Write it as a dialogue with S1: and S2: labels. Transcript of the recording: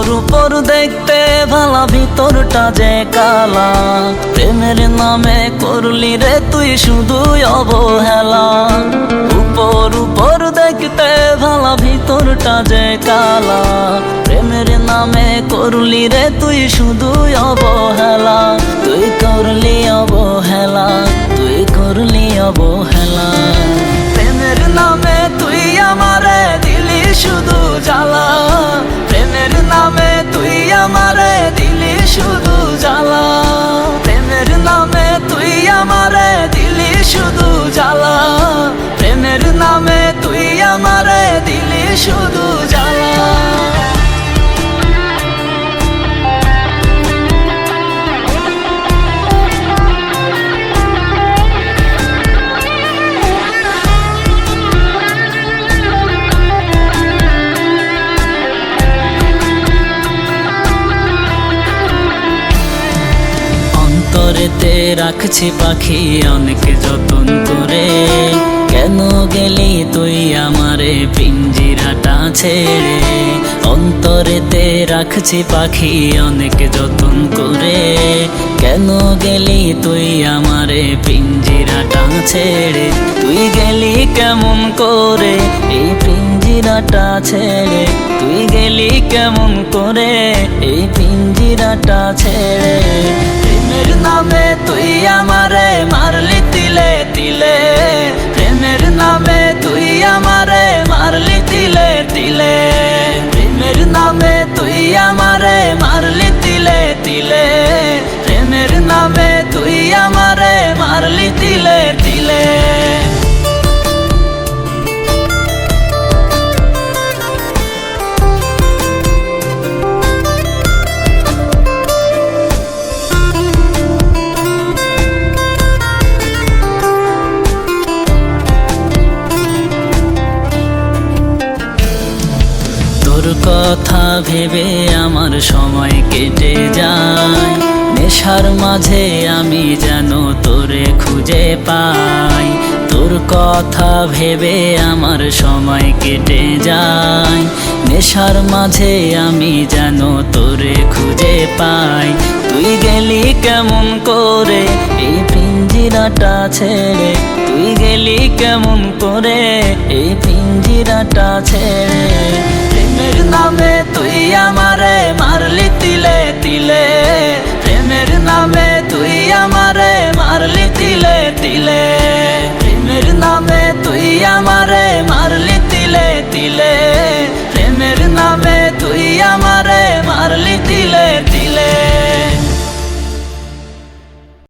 S1: উপর উপর দেখতে ভালা, ভিতরটা যে কালা। প্রেমের নামে করলি রে তুই শুধু অবহেলা। উপর উপর দেখতে ভালা, ভিতরটা যে কালা। প্রেমের নামে করলি রে তুই শুধু অবহেলা। শুধু জ্বালা। রাখছি পাখি অনেক যতন করে। কেন গেলি ছেড়ে অন্তরেতে রাখছি পাখি অনেক যতন করে। কেন গেলি তুই আমারে পিঞ্জিরাটা ছেড়ে? তুই গেলি কেমন করে এই পিঞ্জিরাটা ছেড়ে? তুই গেলি কেমন করে এই পিঞ্জিরাটা ছেড়ে? প্রেমের নামে তুই আমারে তিলে প্রেমের নামে তুই আমারে মারলি দিলে তিলে কথা ভেবে আমার সময় কেটে যায়। নেশার মাঝে আমি যেন তোরে খুঁজে পাই। তোর কথা ভেবে আমার সময় কেটে যায়। নেশার মাঝে আমি যেন তোরে খুঁজে পাই। তুই গেলি কেমন করে? এই পিঞ্জিরাটা ছেড়ে। তুই গেলি কেমন করে? এই পিঞ্জিরাটা ছেড়ে। নামে তুই আমারে মারলি তিলে তিলে। প্রেমের নামে তুই আমারে মারলি তিলে তিলে। প্রেমের নামে তুই আমারে মারলি তিলে তিলে।